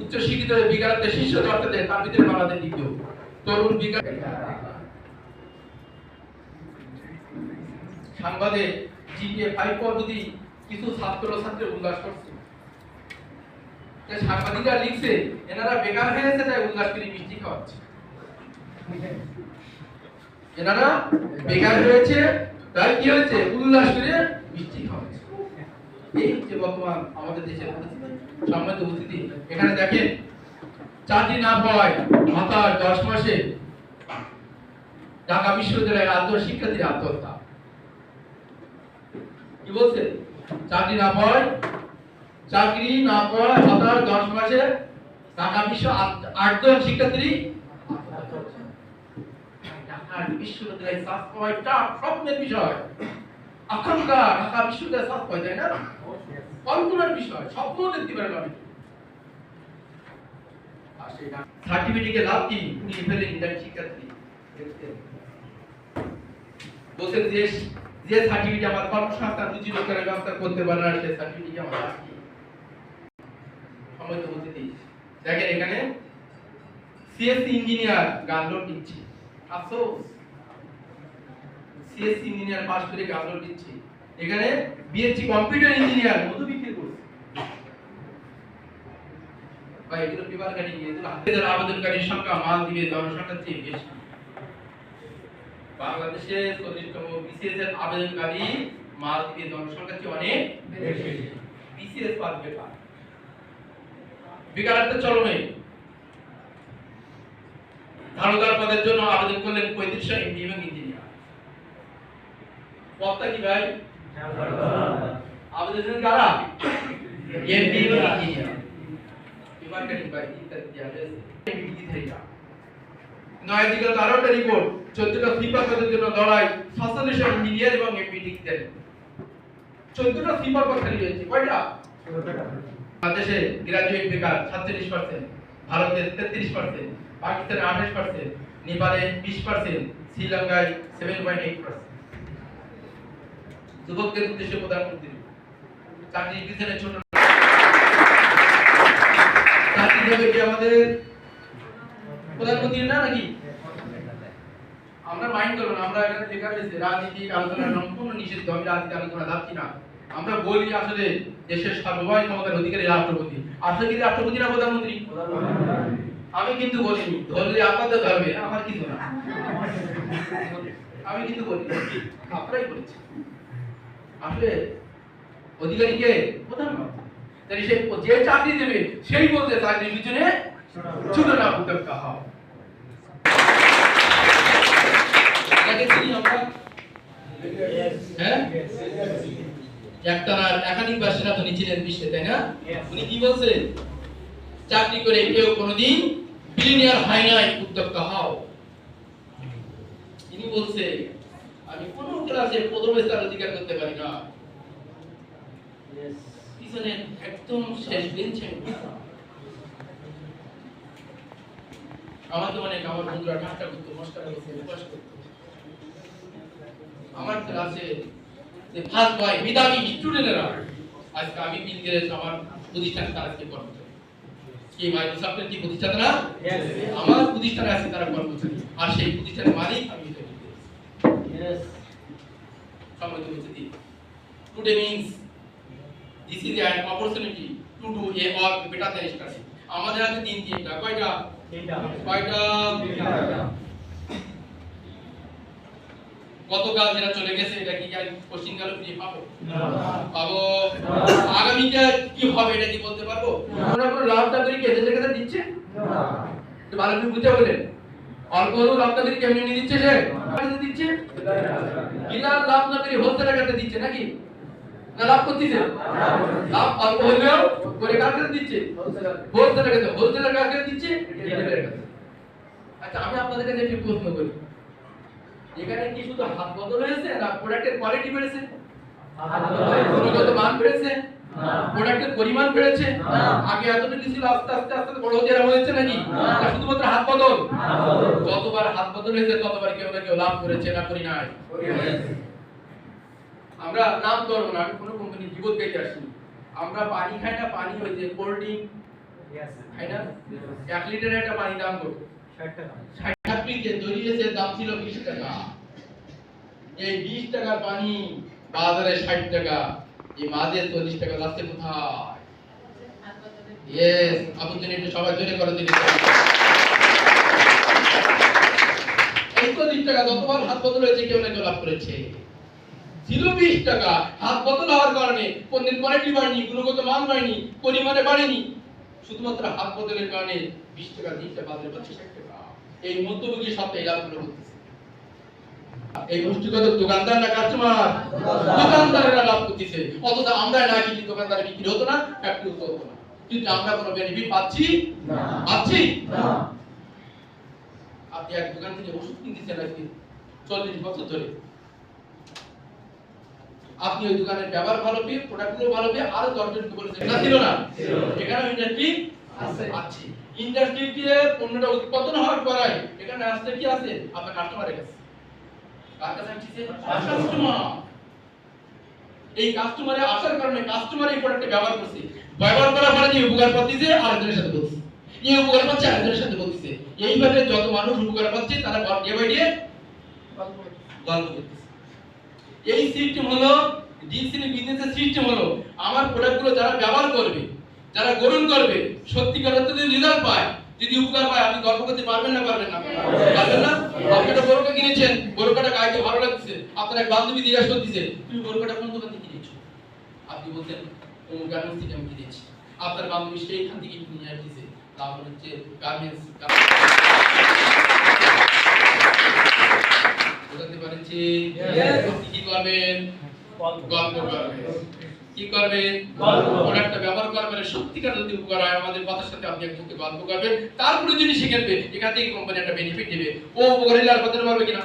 উচ্চ শিক্ষিত দর্শকদের তার ভিতরে বাংলাদেশ দ্বিতীয়। তরুণ সংবাদে জিপিএ ফাইভ পদ্ধতি কিছু ছাত্র উল্লাস করছে। সাংবাদিকরা লিখছে, এনারা বেকার হয়েছে তাই উল্লাস করে মিষ্টি খাওয়াচ্ছে। এনারা বেকার হয়েছে, তাই কি হয়েছে? উল্লাস করে মিষ্টি খাওয়াচ্ছে। এই হচ্ছে বর্তমান আমাদের দেশের সম্মানিত উপস্থিতি এখানে দেখেন চাকরি না পাওয়ায় মাতার দশ মাসে ঢাকা বিশ্ববিদ্যালয়ের আত্ম শিক্ষার্থীর আত্মহত্যা। কি বলছে চাকরি না পাওয়ায়, চাকরি না পাওয়ায় মাতার দশ মাসে ঢাকা বিশ্ব আটজন শিক্ষার্থী ঢাকা বিশ্ববিদ্যালয়ে চাষ পাওয়াটা স্বপ্নের বিষয়। আকাঙ্ক্ষা ঢাকা বিশ্ববিদ্যালয়ে চাষ পাওয়া যায় না? কল্পনার বিষয়, স্বপ্ন দেখতে পারে না সার্টিফিকেটে লাভ কি? উনি ফেলে ইন্টার শিক্ষার্থী। বলছেন যে যে সার্টিফিকেট আমার কর্মসংস্থান রুজি রোজগারের ব্যবস্থা করতে পারে না সে সার্টিফিকেট আমার লাভ কি? সময় তো বলতে দিই দেখেন এখানে সিএসসি ইঞ্জিনিয়ার গান লোড দিচ্ছি। সিএসসি ইঞ্জিনিয়ার পাস করে গান লোড দিচ্ছি। এখানে বিএসসি কম্পিউটার ইঞ্জিনিয়ার মধু বিক্রি করছে। বা এগুলো পেপার কাটিং এগুলো হাজার আবেদনকারীর সংখ্যা, মাল দিবে, জনসংখ্যার চেয়ে বেশি। বাংলাদেশে চল্লিশতম বিসিএস এর আবেদনকারী, মাল দিবে, জনসংখ্যার চেয়ে অনেক বেশি। বিসিএস পাস বেকার বেকারত্বের চলনে ধারণার পদের জন্য আবেদন করলেন পঁয়ত্রিশশো এমডি এবং ইঞ্জিনিয়ার পদটা কি ভাই? আবেদন কারা? এবং ইঞ্জিনিয়ার ইত্যাদি নয় দিকে আরোটা রিপোর্ট চোদ্দটা ফিফা পদের জন্য লড়াই সাতচল্লিশ ইঞ্জিনিয়ার এবং এমপিটি দেন চোদ্দটা ফিফা পদ খালি রয়েছে কয়টা? বাংলাদেশে গ্রাজুয়েট বেকার সাতচল্লিশ পার্সেন্ট ভারতে তেত্রিশ পার্সেন্ট পাকিস্তানে আঠাশ পার্সেন্ট নেপালে বিশ পার্সেন্ট শ্রীলঙ্কায় সেভেন পয়েন্ট এইট পার্সেন্ট যুবকদের উদ্দেশ্যে প্রধানমন্ত্রী চাকরির পিছনে ছোট চাকরি কি আমাদের প্রধানমন্ত্রী না নাকি? আমরা মাইন্ড না, আমরা এখানে আলোচনা সম্পূর্ণ নিষিদ্ধ, আমি রাজনীতি আলোচনা যাচ্ছি না। আমরা বলি আসলে দেশের সার্বভৌম ক্ষমতার অধিকারী রাষ্ট্রপতি। আসলে কি রাষ্ট্রপতি না প্রধানমন্ত্রী আমি কিন্তু বলিনি, ধরলে আপনাদের ধরবে, আমার কিছু না। আমি কিন্তু বলি আপনারাই বলেছেন। আসলে অধিকারীকে প্রধানমন্ত্রী তাই সে যে চাকরি দেবে সেই বলতে ছোট না উদ্যোক্তা হও হ্যাঁ? একটানা একাধিকবার সেনাপতি ছিলেন বিশ্বে তাই না? উনি কি বলছেন চাকরি করে কেউ কোনোদিন বিলিনিয়ার হয় নাই উদ্যোক্তা হও। তিনি বলছে আমি কোন ক্লাসে প্রথম স্থান অধিকার করতে পারি না। পিছনে একদম শেষ বেঞ্চে আমার তো অনেক আমার বন্ধুরা ঠাট্টা করতো মস্কার করতো উপহাস করতো। আমার ক্লাসে যে ফার্স্ট বয় মেধাবী স্টুডেন্টরা আজকে আমি বিল গেটস আমার প্রতিষ্ঠানে তারা আজকে কর্মচারী। কি মাইক্রোসফটের কি প্রতিষ্ঠাতা না? আমার প্রতিষ্ঠানে আছে তারা কর্মচারী। আর সেই প্রতিষ্ঠানের মালিক আমি এটা বিল গেটস সম্মানিত উপস্থিতি today means this is an opportunity to do a work better than study আমাদের হাতে তিন তিনটা। কয়টা? কয়টা গতকাল যেটা চলে গেছে এটা কি আর কোশ্চিন কালে ফিরে পাবো? পাবো। আগামীতে কি হবে এটা কি বলতে পারব? আমরা কোনো লাভ চাকরি কে দেশের কাছে দিচ্ছে। ভালো করে বুঝে বলেন। অল্প কেমনি নিয়ে দিচ্ছে সে? দিচ্ছে? বিনা লাভ চাকরি হোলসেলের কাছে দিচ্ছে নাকি? না লাভ করতেছে? লাভ অল্প হলেও করে কার কাছে দিচ্ছে? হোলসেলের কাছে। হোলসেলের কাছে দিচ্ছে? আচ্ছা আমি আপনাদের কাছে একটি প্রশ্ন করি। এখানে কি শুধু হাত বদল হয়েছে না প্রোডাক্টের কোয়ালিটি বেড়েছে? গুণগত মান বেড়েছে? প্রোডাক্টের পরিমাণ বেড়েছে? আগে এতটুকু ছিল আস্তে আস্তে আস্তে বড় হতে হয়েছে নাকি? শুধুমাত্র হাত বদল? যতবার হাত বদল হয়েছে ততবার কেউ না কেউ লাভ করেছে না করি নাই। আমরা নাম ধরবো না আমি কোনো কোম্পানি জীবন পেতে আসিনি আমরা পানি খাই না পানি ওই যে কোল্ড ড্রিঙ্ক খাই না? এক লিটারের একটা পানি দাম কত ষাট যে দরিয়েছে দাম ছিল বিশ টাকা। এই বিশ টাকার পানি বাজারে ষাট টাকা। হাত বদল হওয়ার কারণে পণ্যের কোয়ালিটি বাড়েনি, গুণগত মান বাড়েনি, পরিমাণে বাড়েনি। শুধুমাত্র হাত বদলের কারণে বিশ টাকা দিতে বাজারে ষাট টাকা। এই মধ্যভোগী সপ্তাহে লাভগুলো হচ্ছে। এই গোষ্ঠীগত দোকানদার না কাস্টমার দোকানদারেরা লাভ করতেছে। অথচ আমরা না কিনি দোকানদারে বিক্রি হতো না ফ্যাক্টরি হতো না। কিন্তু আমরা কোনো বেনিফিট পাচ্ছি? পাচ্ছি? আপনি এক দোকান থেকে ওষুধ কিনতেছেন আজকে চল্লিশ বছর ধরে। আপনি ওই দোকানের ব্যবহার ভালো পেয়ে প্রোডাক্টগুলো ভালো পেয়ে আরও দশজনকে বলেছেন। না ছিল না? এখানে ইন্ডাস্ট্রি আছে। ইন্ডাস্ট্রি দিয়ে পণ্যটা উৎপাদন হওয়ার পরে এখানে আসতে কি আছে? আপনার কাস্টমারের কাছে। এই কাস্টমারে আসার কারণে কাস্টমার এই প্রোডাক্টটা ব্যবহার করছে। ব্যবহার করার পরে যে উপকার পাচ্ছে আরেকজনের সাথে বলছে। এই উপকার পাচ্ছে আরেকজনের সাথে বলছে। এইভাবে যত মানুষ উপকার পাচ্ছে, তারা ডে বাই ডে গল্প করতেছে। এই সিস্টেম হলো ডিসিনি বিজনেসের সিস্টেম হলো, আমার প্রোডাক্টগুলো যারা ব্যবহার করবে, যারা গ্রহণ করবে, সত্যিকার অর্থে যদি রেজাল্ট পায়, যদি উপকার পায়, আপনি গল্প করতে পারবেন না পারবেন না? পারবেন না? একটা বোরকা কিনেছেন? বোরকাটা গাইতে ভালো লাগছে আপনার এক বান্ধবী জিজ্ঞাসা করতেছে তুমি বোরকাটা কোন দোকান থেকে কিনেছো? আপনি বলছেন অমুক গার্মেন্টস থেকে আমি কিনেছি। আপনার বান্ধবী সেইখান থেকে কিনে আসছে দাম হচ্ছে গার্মেন্টস বুঝতে পারছি. আপনি কি করবেন? গল্প করবেন। কি করবেন? গল্প। প্রোডাক্টটা ব্যবহার করবেন সত্যিকার যদি উপকার হয়। আমাদের কথার সাথে আপনি একজনকে গল্প করবেন। তারপরে যদি শিখেবে এখান থেকে কোম্পানি একটা বেনিফিট দিবে। ও উপকার হলে আর পারবে কিনা?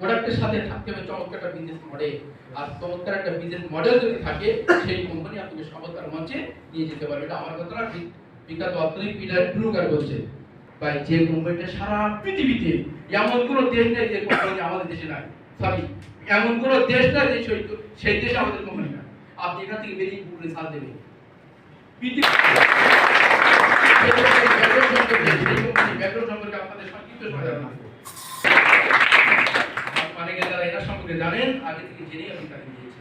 প্রোডাক্টের সাথে থাকতে হবে চমৎকার একটা বিজনেস মডেল আর চমৎকার একটা বিজনেস মডেল যদি থাকে সেই কোম্পানি আপনাকে সফলতার মঞ্চে নিয়ে যেতে পারবে এটা আমার কথা না বিখ্যাত অর্থনীতি পিটার ব্রুকার বলছে ভাই যে কোম্পানিটা সারা পৃথিবীতে এমন কোনো দেশ নেই যে কোম্পানি আমাদের দেশে নাই সরি এমন কোনো দেশ নাই যে সেই দেশে আমাদের কোম্পানি না আপনি এখান থেকে বেরিয়ে গুগলে সার্চ দেবেন পৃথিবী সম্পর্কে আপনাদের সংক্ষিপ্ত সমাধান মানে যারা সম্পর্কে জানেন, আগে থেকে আমি তাকে দিয়েছি।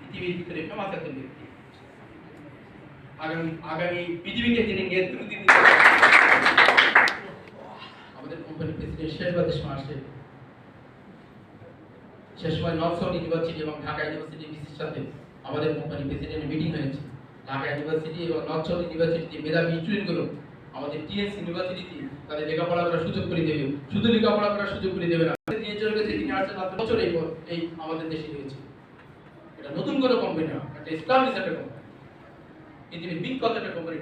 পৃথিবীর ভিতরে ফেমাস একজন ব্যক্তি। আগামী আগামী পৃথিবীকে যিনি নেতৃত্ব দিতে আমাদের প্রেসিডেন্ট দেশ মাসে শেষ সময় নর্থ ইউনিভার্সিটি এবং ঢাকা ইউনিভার্সিটি বিসির সাথে আমাদের কোম্পানি প্রেসিডেন্ট মিটিং হয়েছে। ঢাকা ইউনিভার্সিটি এবং নর্থ সাউথ ইউনিভার্সিটি মেধাবী স্টুডেন্টগুলো আমাদের টিএস ইউনিভার্সিটিতে তাদের লেখাপড়া করার সুযোগ করে দেবে। শুধু লেখাপড়া করার সুযোগ করে দেবে না বছর এই এই আমাদের দেশে এটা নতুন কোনো কোম্পানি না একটা ইসলামিক একটা কোম্পানি কোম্পানি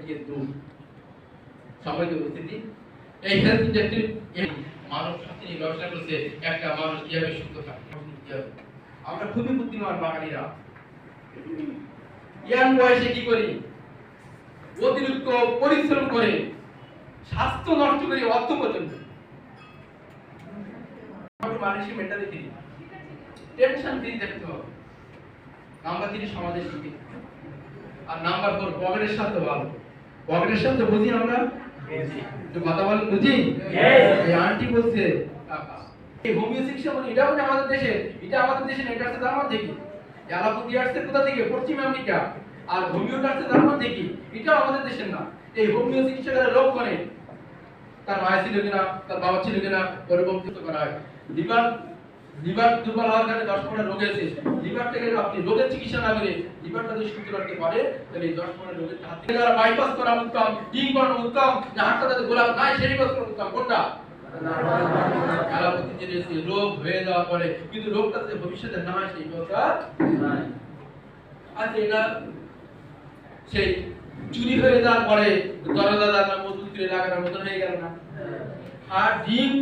এই হেলথ ইন্ডাস্ট্রি মানব নিয়ে ব্যবসা করছে একটা মানুষ, কীভাবে সুস্থ আমরা খুবই বুদ্ধিমান বাঙালিরা। ইয়াং বয়সে কি করি? অতিরিক্ত পরিশ্রম করে, স্বাস্থ্য নষ্ট করে অর্থ পর্যন্ত মানুষের মেন্টালিটি টেনশন ফ্রি দেখতে হবে। নাম্বার থ্রি সমাজের শিখি আর নাম্বার ফোর পকেটের সাথে ভালো। পকেটের সাথে বুঝি আমরা? একটু কথা বলেন বুঝি? এই আন্টি বলছে এই হোমিও চিকিৎসা মানে এটা মানে আমাদের দেশে এটা আমাদের দেশে এটা আসছে জার্মান থেকে অ্যালোপ্যাথি আসছে কোথা থেকে? পশ্চিম আমেরিকা। আর হোমিওটা আসছে জার্মান থেকে এটা আমাদের দেশের না। এই হোমিও চিকিৎসকেরা লোক করে। তার মায়ের ছিল কিনা? তার বাবা ছিল কিনা? ওরকম করা হয়। লিভার লিভার দুর্বল হওয়ার কারণে দশ পনেরো রোগ এসে লিভারটাকে আপনি রোগের চিকিৎসা না করে লিভারটা যদি সুস্থ রাখতে পারে, তাহলে এই দশ পনেরো রোগের হাত থেকে যারা বাইপাস করা উত্তম, ডিম করানো উত্তম, না, হাতটা তাদের গোলাপ নাই সেই বাস করা উত্তম, কোনটা? রোগ হয়ে যাওয়ার পরে। কিন্তু রোগটা যে ভবিষ্যতে না সেই কথা আচ্ছা এটা সেই চুরি হয়ে যাওয়ার পরে দরজা দাদা মজুত করে লাগানোর মতন হয়ে গেল না? আর ডিম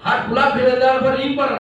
হাত গোলাপ ফেলে দেওয়ার পর রিং করা